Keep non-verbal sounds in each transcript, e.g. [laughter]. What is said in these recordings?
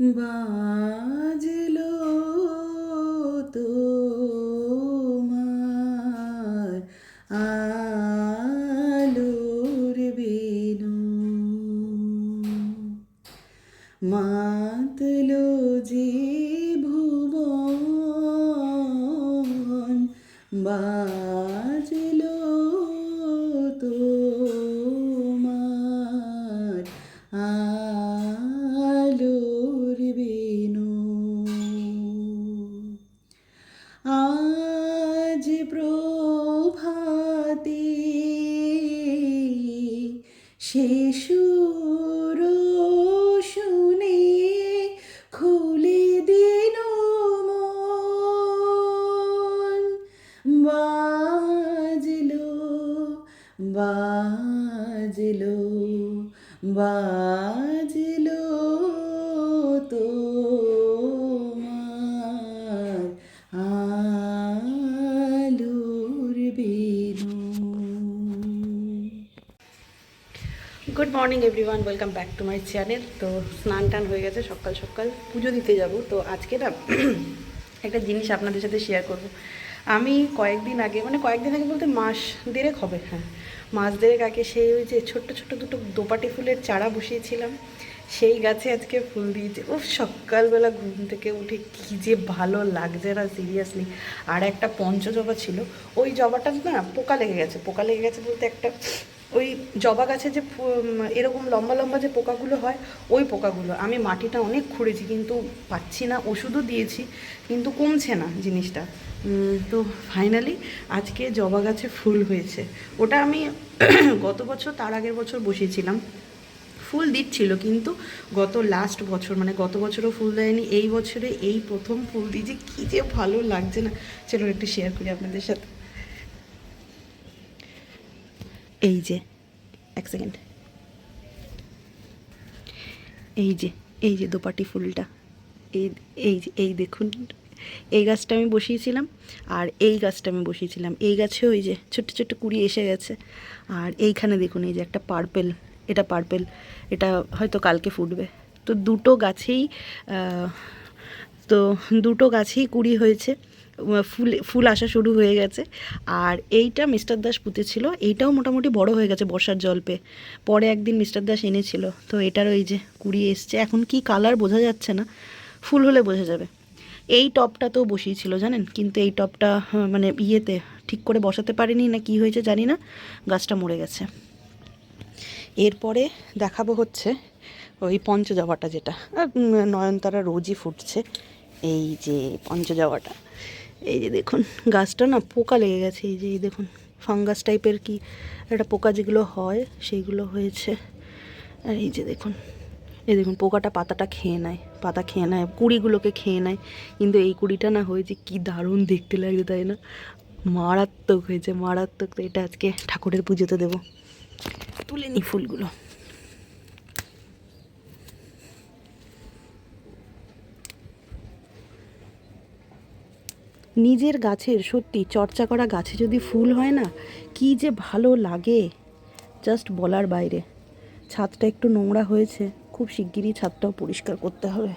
বাজলো। Good morning everyone welcome back to my channel তো স্নান টান হয়ে গেছে, সকাল সকাল পুজো দিতে যাব। তো আজকে না [clears throat] একটা জিনিস আপনাদের সাথে শেয়ার করব। আমি কয়েকদিন আগে মানে কয়েকদিন আগে বলতে মাস দেড়েক হবে হ্যাঁ। মাস দেড়েক আগে সেই ওই যে ছোট্ট ছোট্ট দুটো দোপাটি ফুলের চারা বসিয়েছিলাম। সেই গাছে আজকে ফুল দিয়েছে। ও সকালবেলা ঘুম থেকে উঠে কী যে ভালো লাগছে না সিরিয়াসলি আর একটা পঞ্চজবা ছিল। ওই জবাটা না পোকা লেগে গেছে। পোকা লেগে গেছে বলতে একটা ওই জবা গাছে যে এরকম লম্বা লম্বা যে পোকাগুলো হয়, ওই পোকাগুলো। আমি মাটিটা অনেক খুঁড়েছি, কিন্তু পাচ্ছি না, ওষুধও দিয়েছি, কিন্তু কমছে না জিনিসটা। তো ফাইনালি আজকে জবা গাছে ফুল হয়েছে। ওটা আমি [clears throat] গত বছর, তার আগের বছর বসিয়েছিলাম। ফুল দিচ্ছিল, কিন্তু গত লাস্ট বছর মানে গত বছরও ফুল দেয়নি, এই বছরে এই প্রথম ফুল দিয়েছে, কী যে ভালো লাগছে না। চলো একটু শেয়ার করি আপনাদের সাথে। এই যে, এক সেকেন্ড এই যে এই যে দোপাটি ফুলটা। এই এই যে, এই দেখুন। এই গাছটা আমি বসিয়েছিলাম আর এই গাছটা আমি বসিয়েছিলাম। এই গাছে ওই যে ছোট্ট ছোট্ট কুড়ি এসে গেছে। আর এইখানে দেখুন, এই যে একটা পার্পেল এটা পার্পেল এটা হয়তো কালকে ফুটবে। তো দুটো গাছেই তো দুটো গাছেই কুড়ি হয়েছে। ফুল ফুল আসা শুরু হয়ে গেছে। আর এইটা মিস্টার দাস পুঁতেছিল এইটাও মোটামুটি বড় হয়ে গেছে বর্ষার জল পেয়ে পরে একদিন মিস্টার দাস এনেছিল। তো এটার ওই যে কুড়ি এসছে। এখন কি কালার বোঝা যাচ্ছে না। ফুল হলে বোঝা যাবে। এই টপটা তো বসিয়েছিল জানেন? কিন্তু এই টপটা হ্যাঁ, মানে ইয়েতে ঠিক করে বসাতে পারিনি না কি হয়েছে জানি না। গাছটা মরে গেছে। এরপরে দেখাবো হচ্ছে ওই পঞ্চজবাটা যেটা। নয়নতারা রোজই ফুটছে। এই যে পঞ্চজবাটা। এই যে দেখুন, গাছটা না পোকা লেগে গেছে, এই যে, এই দেখুন, ফাঙ্গাস টাইপের কি একটা পোকা যেগুলো হয়, সেইগুলো হয়েছে। আর এই যে দেখুন, এই দেখুন, পোকাটা পাতাটা খেয়ে নেয়, পাতা খেয়ে নেয়, কুড়িগুলোকে খেয়ে নেয়। কিন্তু এই কুড়িটা না হয়েছে কি দারুণ দেখতে লাগে তাই না? মারাত্মক হয়েছে, মারাত্মক। তো এটা আজকে ঠাকুরের পুজোতে দেবো। তুলে নি ফুলগুলো। নিজের গাছের, সত্যি চর্চা করা গাছে যদি ফুল হয় না, কি যে ভালো লাগে। জাস্ট বলার বাইরে। ছাদটা একটু নোংরা হয়েছে, খুব শিগগিরই ছাদটাও পরিষ্কার করতে হবে।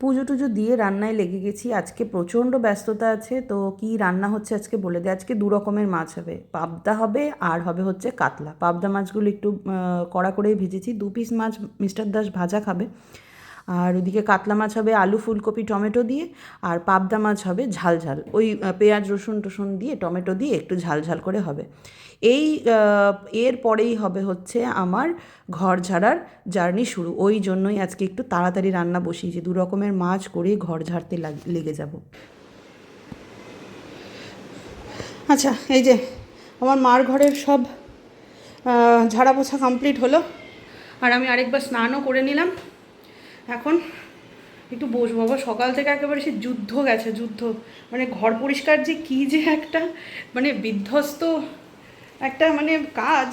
পুজো টুজো দিয়ে রান্নায় লেগে গেছি। আজকে প্রচণ্ড ব্যস্ততা আছে, তো কি রান্না হচ্ছে আজকে বলে দিই আজকে দু রকমের মাছ হবে। পাবদা হবে, আর হবে হচ্ছে কাতলা। পাবদা মাছগুলো একটু কড়া করেই ভেজেছি। দু পিস মাছ মিস্টার দাস ভাজা খাবে। আর ওদিকে কাতলা মাছ হবে, আলু, ফুলকপি, টমেটো দিয়ে, আর পাবদা মাছ হবে ঝাল ঝাল। ওই পেঁয়াজ, রসুন টসুন দিয়ে, টমেটো দিয়ে একটু ঝাল ঝাল করে হবে। এই এর পরেই হবে হচ্ছে আমার ঘর ঝাড়ার জার্নি শুরু। ওই জন্যই আজকে একটু তাড়াতাড়ি রান্না বসিয়েছি। দু রকমের মাছ করে ঘর ঝাড়তে লাগ- লেগে যাব। আচ্ছা এই যে আমার মার ঘরের সব ঝাড়া পোছা কমপ্লিট হলো। আর আমি আরেকবার স্নানও করে নিলাম। এখন একটু বসবো। বাবা সকাল থেকে একেবারে সে যুদ্ধ গেছে, যুদ্ধ। মানে ঘর পরিষ্কার যে কী যে একটা মানে বিধ্বস্ত একটা মানে কাজ,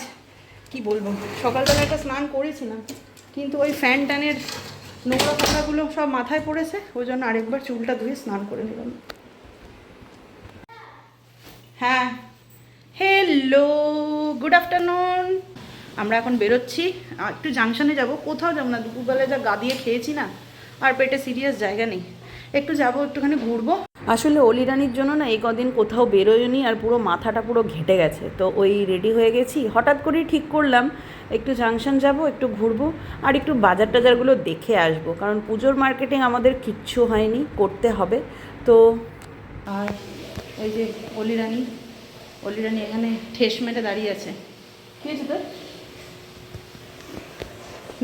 কি বলব? সকালবেলা একটা স্নান করেছিলাম, কিন্তু ওই ফ্যান ট্যানের নোংরা ফোংরাগুলো সব মাথায় পড়েছে, ওই জন্য আরেকবার চুলটা ধুয়ে স্নান করে নিলাম। হ্যাঁ। হ্যালো গুড আফটারনুন আমরা এখন বেরোচ্ছি। একটু জাংশনে যাব। কোথাও যাব না। দুপুরবেলা যা গা দিয়ে খেয়েছি না, আর পেটে সিরিয়াস জায়গা নেই। একটু যাব, একটুখানি ঘুরবো। আসলে অলিরানির জন্য না এই কদিন কোথাও বেরোয়নি, আর পুরো মাথাটা পুরো ঘেটে গেছে। তো ওই রেডি হয়ে গেছি। হঠাৎ করেই ঠিক করলাম, একটু জাংশন যাব, একটু ঘুরবো, আর একটু বাজার টাজারগুলো দেখে আসব। কারণ পুজোর মার্কেটিং আমাদের কিচ্ছু হয়নি, করতে হবে। তো আর ওই যে অলিরানি অলিরানি এখানে ঠেস মেটে দাঁড়িয়ে আছে। কি হয়েছে তোর?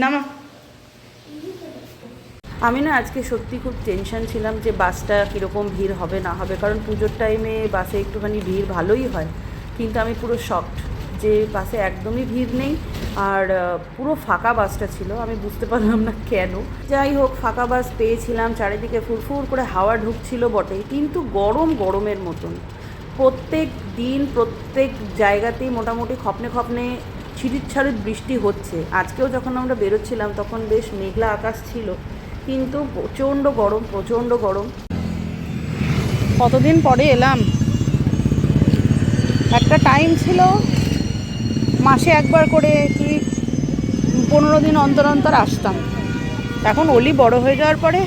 নামা। আমি না আজকে সত্যি খুব টেনশন ছিলাম যে বাসটা কীরকম ভিড় হবে, না হবে, কারণ পুজোর টাইমে বাসে একটুখানি ভিড় ভালোই হয়। কিন্তু আমি পুরো শকড যে বাসে একদমই ভিড় নেই, আর পুরো ফাঁকা বাসটা ছিল, আমি বুঝতে পারলাম না কেন। যাই হোক, ফাঁকা বাস পেয়েছিলাম, চারিদিকে ফুরফুর করে হাওয়া ঢুকছিল বটে কিন্তু গরম গরমের মতন। প্রত্যেক দিন, প্রত্যেক জায়গাতেই মোটামুটি খপনে খপনে ছিরিট ছাড়িট বৃষ্টি হচ্ছে। আজকেও যখন আমরা বেরোচ্ছিলাম, তখন বেশ মেঘলা আকাশ ছিল, কিন্তু প্রচণ্ড গরম প্রচণ্ড গরম। কতদিন পরে এলাম? একটা টাইম ছিল, মাসে একবার করে কি পনেরো দিন অন্তর অন্তর আসতাম। এখন অলি বড় হয়ে যাওয়ার পরে,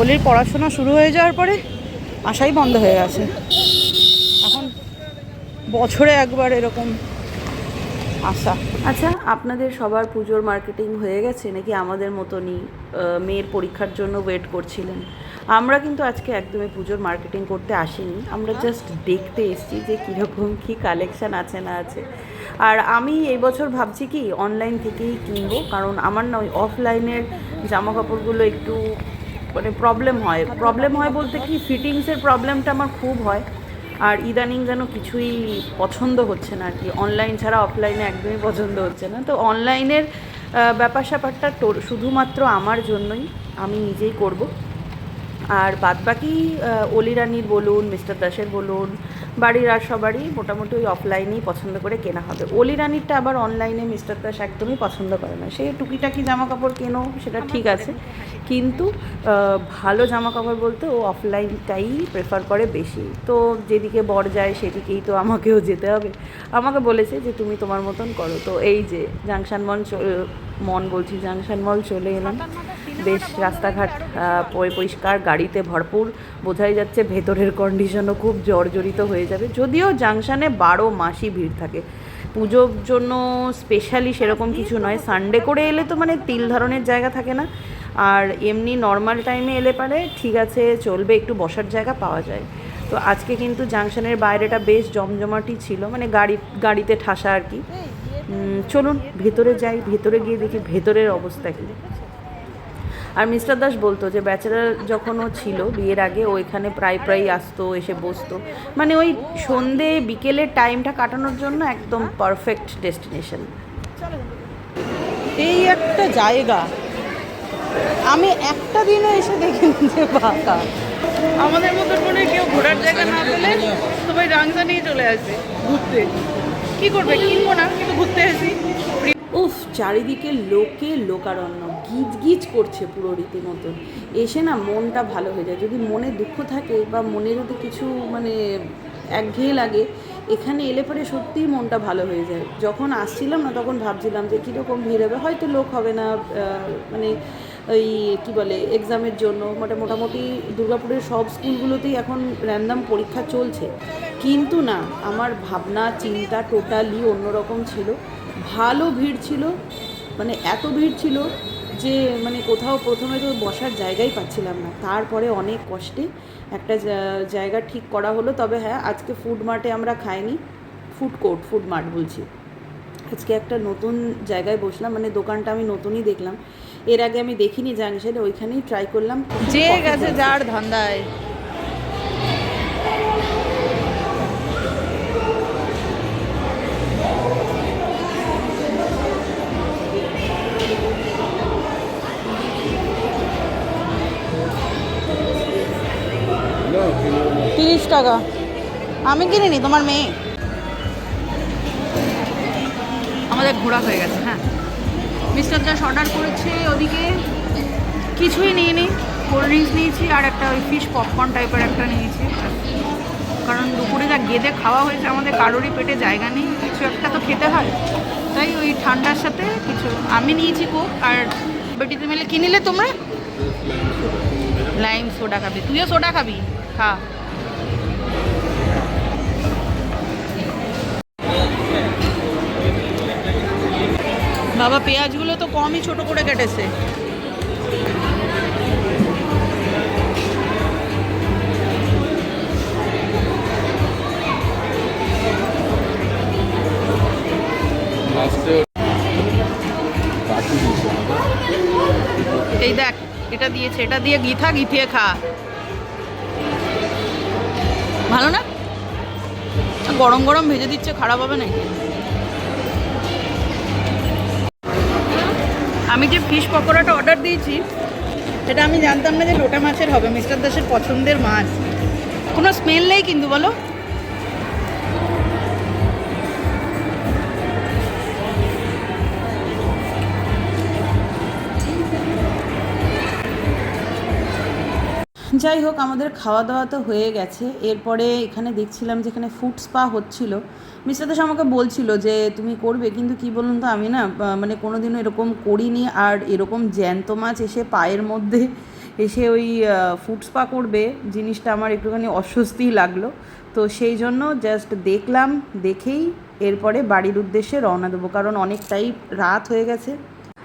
অলির পড়াশোনা শুরু হয়ে যাওয়ার পরে আসাই বন্ধ হয়ে গেছে। এখন বছরে একবার এরকম আসা আচ্ছা আপনাদের সবার পুজোর মার্কেটিং হয়ে গেছে নাকি আমাদের মতনই মেয়ের পরীক্ষার জন্য ওয়েট করছিলেন? আমরা কিন্তু আজকে একদমই পুজোর মার্কেটিং করতে আসিনি। আমরা জাস্ট দেখতে এসেছি যে কীরকম কী কালেকশান আছে না আছে। আর আমি এই বছর ভাবছি কি অনলাইন থেকেই কিনবো কারণ আমার না ওই অফলাইনের জামা কাপড়গুলো একটু মানে প্রবলেম হয়। প্রবলেম হয় বলতে কি ফিটিংসের প্রবলেমটা আমার খুব হয়। আর ইদানিং যেন কিছুই পছন্দ হচ্ছে না আর কি। অনলাইন ছাড়া অফলাইনে একদমই পছন্দ হচ্ছে না। তো অনলাইনের ব্যাপার স্যাপারটা শুধুমাত্র আমার জন্যই আমি নিজেই করব। আর বাদবাকি অলি রানির বলুন, মিস্টার দাসের বলুন বাড়ির আর সবারই মোটামুটি ওই অফলাইনেই পছন্দ করে কেনা হবে। অলিরানিরটা আবার অনলাইনে মিস্টার দাস একদমই পছন্দ করে না। সে টুকিটাকি জামা কাপড় কেনো, সেটা ঠিক আছে। কিন্তু ভালো জামা কাপড় বলতে ও অফলাইনটাই প্রেফার করে বেশি। তো যেদিকে বর যায়, সেদিকেই তো আমাকেও যেতে হবে। আমাকে বলেছে যে, তুমি তোমার মতন করো। তো এই যে, জাংশন চ- মন বলছি, জাংশন মল চলে এলাম। বেশ, রাস্তাঘাট পরিষ্কার, গাড়িতে ভরপুর। বোঝাই যাচ্ছে ভেতরের কন্ডিশনও খুব জর্জরিত হয়ে যাবে। যদিও জাংশনে বারো মাসই ভিড় থাকে। পুজোর জন্য স্পেশালি সেরকম কিছু নয়। সানডে করে এলে তো মানে তিল ধরনের জায়গা থাকে না। আর এমনি নর্মাল টাইমে এলে পারে, ঠিক আছে, চলবে, একটু বসার জায়গা পাওয়া যায়। তো আজকে কিন্তু জাংশনের বাইরেটা বেশ জমজমাটি ছিল। মানে গাড়ি, গাড়িতে ঠাসা আর কি। চলুন, ভেতরে যাই, ভেতরে গিয়ে দেখি, ভেতরের অবস্থা কী? আর মিস্টার দাস বলতো যে ব্যাচেলার যখন ও ছিল বিয়ের আগে ও এখানে প্রায় প্রায় আসতো এসে বসতো। মানে ওই সন্ধে বিকেলের টাইমটা কাটানোর জন্য একদম পারফেক্ট ডেস্টিনেশন এই একটা জায়গা। আমি একটা দিনও এসে দেখিনি যে ফাঁকা আমাদের মতন করে কেউ ঘোরার জায়গা না পেলে সবাই রাংজা নিয়ে চলে আসে ঘুরতে। কি করবে? কিনবো না কিন্তু ঘুরতে আসি। উফ চারিদিকে লোকে লোকারণ্য। গিজ গিজ করছে পুরো রীতিমতন। এসে না মনটা ভালো হয়ে যায়। যদি মনে দুঃখ থাকে বা মনে যদি কিছু মানে একঘেয়ে লাগে, এখানে এলে পরে সত্যিই মনটা ভালো হয়ে যায়। যখন আসছিলাম না তখন ভাবছিলাম যে কীরকম ভিড় হবে? হয়তো লোক হবে না মানে ওই কি বলে, এক্সামের জন্য। মানে মোটামুটি দুর্গাপুরের সব স্কুলগুলোতেই এখন র্যান্ডাম পরীক্ষা চলছে। কিন্তু না, আমার ভাবনা, চিন্তা টোটালি অন্যরকম ছিল। ভালো ভিড় ছিল মানে এত ভিড় ছিল যে মানে কোথাও প্রথমে তো বসার জায়গাই পাচ্ছিলাম না। তারপরে অনেক কষ্টে একটা জায়গা ঠিক করা হলো। তবে হ্যাঁ আজকে ফুড মার্টে আমরা খাইনি। ফুড কোর্ট ফুড মার্ট বলছি। আজকে একটা নতুন জায়গায় বসলাম মানে দোকানটা আমি নতুনই দেখলাম। এর আগে আমি দেখিনি জাংশনে ওইখানেই ট্রাই করলাম। যে গেছে যার ধান্দায়। তিরিশ টাকা। আমি কিনিনি, তোমার মেয়ে? আমাদের ঘোরা হয়ে গেছে হ্যাঁ। মিস্টার দাস অর্ডার করেছে ওদিকে। কিছুই নিয়ে নিই কোল্ড ড্রিঙ্কস নিয়েছি আর একটা ওই ফিশ পপকর্ন টাইপের একটা নিয়েছি। কারণ দুপুরে যা গেদে খাওয়া হয়েছে, আমাদের কারোরই পেটে জায়গা নেই, কিছু একটা তো খেতে হয়। তাই ওই ঠান্ডার সাথে কিছু আমি নিয়েছি কোক আর বেটিতে মিলে কিনিলে তোমরা? লাইম সোডা খাবি। তুইও সোডা খাবি, খা। বাবা, পেঁয়াজগুলো তো কমই ছোট করে কেটেছে। এই দেখ, এটা দিয়েছে, এটা দিয়ে গিথা গিথিয়ে খা। ভালো না? গরম গরম ভেজে দিচ্ছে, খারাপ হবে নাকি? আমি যে ফিশ পকোড়াটা অর্ডার দিয়েছি, সেটা আমি জানতাম না যে লোটা মাছের হবে। মিস্টার দাসের পছন্দের মাছ। কোনো স্মেল নেই কিন্তু, বলো। যাই হোক, আমাদের খাওয়া দাওয়া তো হয়ে গেছে। এরপরে এখানে দেখছিলাম যে এখানে ফুড স্পা হচ্ছিল। মিস্টার দাস আমাকে বলছিল যে, তুমি করবে? কিন্তু কি বলুন তো, আমি না মানে কোনোদিনও এরকম করিনি। আর এরকম জ্যান্ত মাছ এসে পায়ের মধ্যে [laughs] এসে ওই ফুড স্পা করবে, জিনিসটা আমার একটুখানি অস্বস্তিই লাগল। তো সেই জন্য জাস্ট দেখলাম, দেখেই এরপরে বাড়ির উদ্দেশ্যে রওনা দেবো। কারণ অনেকটাই রাত হয়ে গেছে।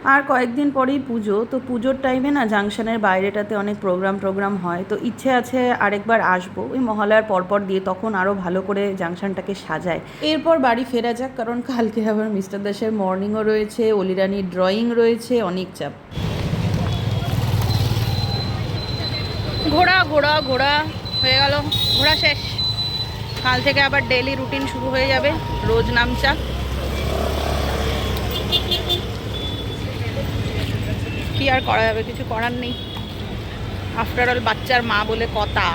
আর কয়েকদিন পরেই পুজো, তো পুজোর টাইমে না জাংশনের বাইরেটাতে অনেক প্রোগ্রাম টোগ্রাম হয়, তো ইচ্ছে আছে আরেকবার আসব। ওই মহালয়ার পরপর দিয়ে তখন আরও ভালো করে জাংশনটাকে সাজায়। এরপর বাড়ি ফেরা যাক, কারণ কালকে আবার মিস্টার দাসের মর্নিংও রয়েছে, অলিরানির ড্রয়িং রয়েছে, অনেক চাপ। ঘোড়া ঘোড়া ঘোড়া হয়ে গেল। ঘোড়া শেষ। কাল থেকে আবার ডেলি রুটিন শুরু হয়ে যাবে। রোজ নামচা। কি আর করা যাবে? কিছু করার নেই। আফটার অল বাচ্চার মা বলে কথা।